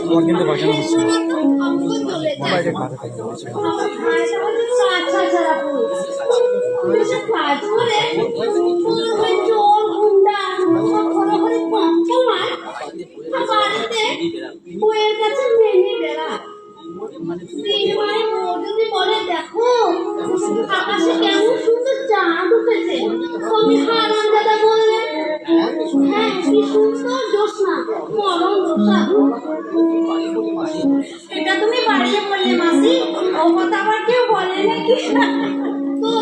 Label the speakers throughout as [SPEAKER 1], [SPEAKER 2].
[SPEAKER 1] তোমার কিন্তু বাঁচানো হচ্ছে না। মোবাইলে কাজে কাজে হচ্ছে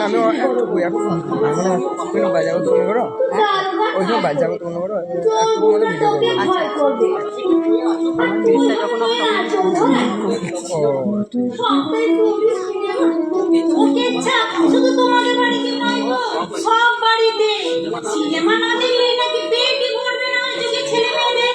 [SPEAKER 1] আমি বাজাবো তো মনে করো ওই সময় বাজাবো তো মনে করো। ভিডিও
[SPEAKER 2] তুমি সব বাড়িতে। সিনেমা না দেখলে নাকি পেটই ভরবে না ছেলে মেয়েদের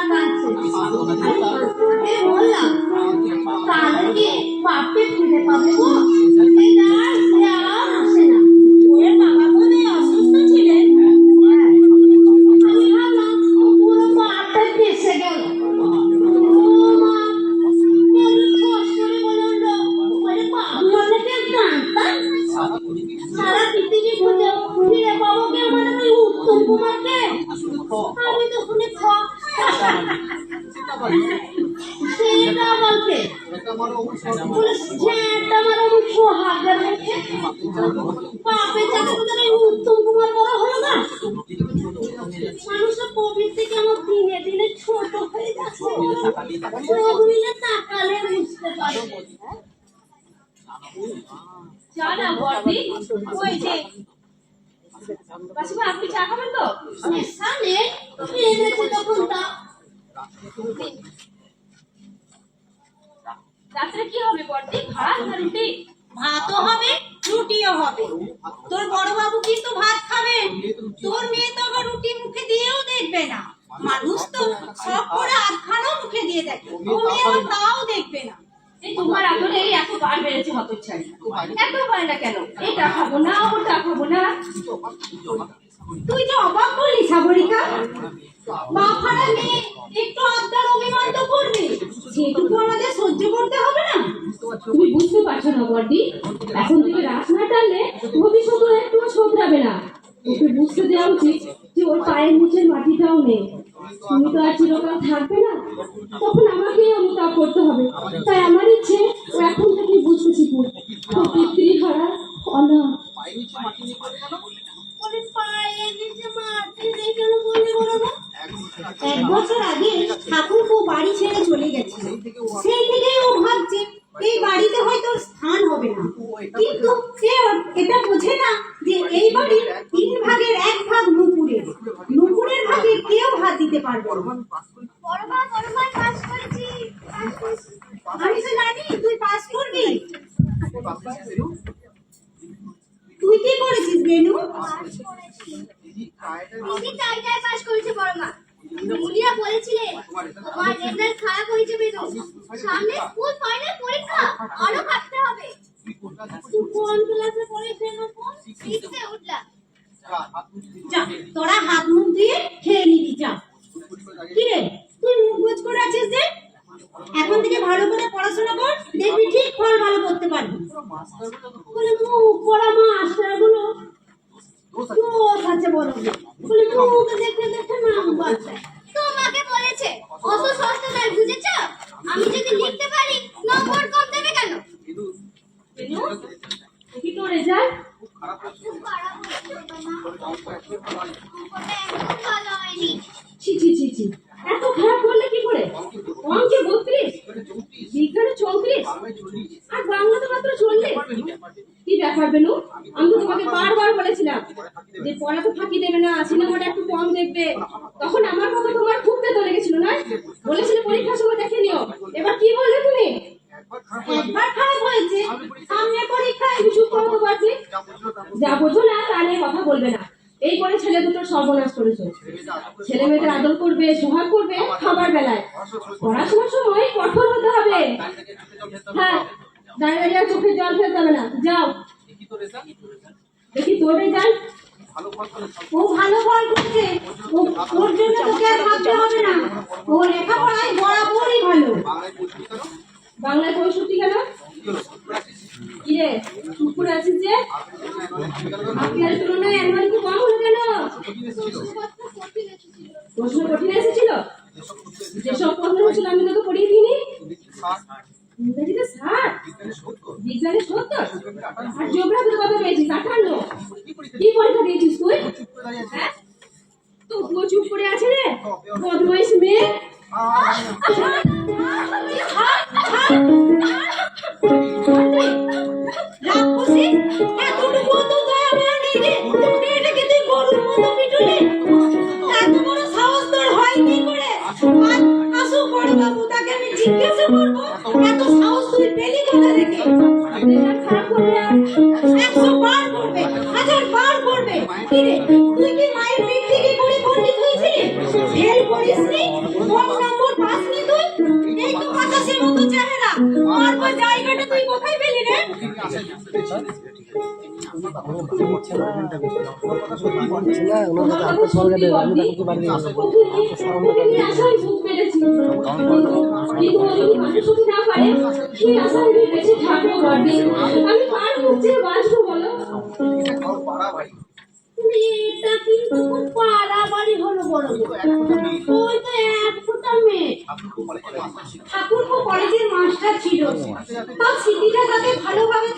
[SPEAKER 2] আমার আমি সোহাগের মুখে বাপের চাকা তো তাহলে উত্তম কুমার বড় হলো না মানুষের প্রবৃত্তি কেন দিনে দিনে ছোট হয়ে যাচ্ছে চোখ মিলে তাকালে বুঝতে পারবে
[SPEAKER 3] চা না ওই যে কাশিমা আপনি চা খাবেন তো
[SPEAKER 2] সামনে এনেছে তখন তা
[SPEAKER 3] রাত্রে কি হবে ভাত না রুটি?
[SPEAKER 4] ভাতও হবে রুটিও হবে। তোর বড় বাবু কিন্তু ভাত খাবেন তোর মেয়ে তো আবার রুটি মুখে দিয়েও দেখবে না। মানুষ তো সব করে মুখে দিয়ে দেখে। তুমি আবার তাও দেখবে না।
[SPEAKER 3] এই তোমার এই এত বার বেড়েছে হতচ্ছাড়ি। এত বায়না কেন? এটা খাব না ওটা খাব না।
[SPEAKER 4] তুই যে অবাক করলি সাগরিকা। বাপ হারা মেয়ে একটু আবদার অভিমান তো করবে? সেটুকু আমাদের সহ্য করতে না
[SPEAKER 3] তুমি বুঝতে পারছ না, বর্দি? এখন থেকে রাত না টানলে ভবিষ্যতে একটু শোধরাবে না। ওকে বুঝতে দেওয়া উচিত যে ওর পায়ের নিচের মাটিটাও নেই। তুমি তো আর চিরকাল থাকবে না। তখন আমাকেই অনুতাপ করতে হবে। তাই আমার ইচ্ছে, ও এখন থেকে বুঝতে শিখুক। পিতৃ পিতৃহারা অনাথ
[SPEAKER 2] ওরে পায়ে নিচে মারতে নেই কেন বললি বলো না
[SPEAKER 4] এক বছর আগে ঠাকুর ও বাড়ি ছেড়ে চলে গেছে সেই থেকেই ও ভাবছে এই বাড়িতে হয়তো ওর স্থান হবে না কিন্তু সে এটা বোঝে না যে তিন ভাগের এক ভাগ নুপুরের নুপুরের ভাগে কেউ হাত দিতে পারবে আমি তো জানি তুই পাস করবি। তুই কি করেছিস বেনু?
[SPEAKER 2] দিদি টাইটাই পাস করেছে বড় মা। দিদিরা বলেছিলে তোমার রেজাল্ট খারাপ হয়েছে বেরো সামনে স্কুল ফাইনাল পরীক্ষা আরও কাটতে হবে। কোন ক্লাসে পড়েছিস কোন সিক্সে
[SPEAKER 4] তোরা হাত মুখ দিয়ে খেয়ে নিবি, যা। তুই মুখ গোজ করে আছিস যে? এখন থেকে ভালো করে পড়াশোনা কর, দেখবি ঠিক ফল ভালো করতে পারবি।
[SPEAKER 2] বলে, মুখ, পড়া মাস্টারগুলো দোষ আছে বড় বলে, মুখ দেখে নাম বাচ্চা তোমাকে বলেছে, অত সস্তা বুঝেছ? আমি যদি লিখতে পারি, নম্বর কম দেবে কেন
[SPEAKER 3] কি তো রেজাল্ট
[SPEAKER 2] খুব খারাপ হয়েছে মা অঙ্কটা একদম ভালো হয়নি
[SPEAKER 3] ছি ছি ছি ছি এত খারাপ করলে কি করে? অঙ্কে বত্রিশ, বিজ্ঞানে চৌত্রিশ, আর বাংলাতে মাত্র চল্লিশ। কি ব্যাপার বেনু আমি তো তোমাকে বারবার বলেছিলাম যে পড়াতে ফাঁকি দেবে না, সিনেমাটা একটু কম দেখবে। তখন আমার কথা তোমার খুব তেতো লেগেছিল না বলেছিলে পরীক্ষার সময় দেখে নিও। এবার কি বললে তুমি?
[SPEAKER 4] একবার খারাপ হয়েছে, সামনে পরীক্ষায়
[SPEAKER 3] তুমি চুপ করো তো বাড়তি যা বোঝো না, তা নিয়ে কথা বলবে না। এই করে ছেলে দুটোর সর্বনাশ করেছ ছেলে মেয়েদের আদর করবে, সোহাগ করবে খাবার বেলায়। পড়াশোনার সময় কঠোর হতে হবে। হ্যাঁ দাঁড়িয়ে চোখে জল ফেলতে হবে না। যাও। দেখি তোর রেজাল্ট।
[SPEAKER 4] ও ভালো ফল করছে। ওর জন্য তোকে আর ভাবতে হবে না। ও লেখাপড়ায় বরাবরই ভালো।
[SPEAKER 3] বাংলায় পঁয়ষট্টি কেন? করে আছিস যে? আজকের তুলনায় একবার প্রশ্ন কঠিন এসেছিল? যেসব প্রশ্ন হয়েছিল আমি তোকে পড়িয়ে দিইনি? ইংরেজিতে ষাট। বিজ্ঞানে সত্তর। আর জিওগ্রাফিতে কত পেয়েছিস? আটান্ন কি পরীক্ষা দিয়েছিস তুই? হ্যাঁ? তো চুপ করে আছে রে? বদমাইশ মেয়ে।
[SPEAKER 4] করব এত সাহস তুই পেলি কোথা থেকে?
[SPEAKER 3] খারাপ
[SPEAKER 4] জায়গাটা তুই কোথায় পেলি রে?
[SPEAKER 3] আমি পারবে বলো?
[SPEAKER 4] কিন্তু খুব পাড়াবাড়ি হলো বড় মেয়ে। ঠাকুর কলেজের মাস্টার ছিল। তার স্মৃতিটা তাকে ভালোভাবে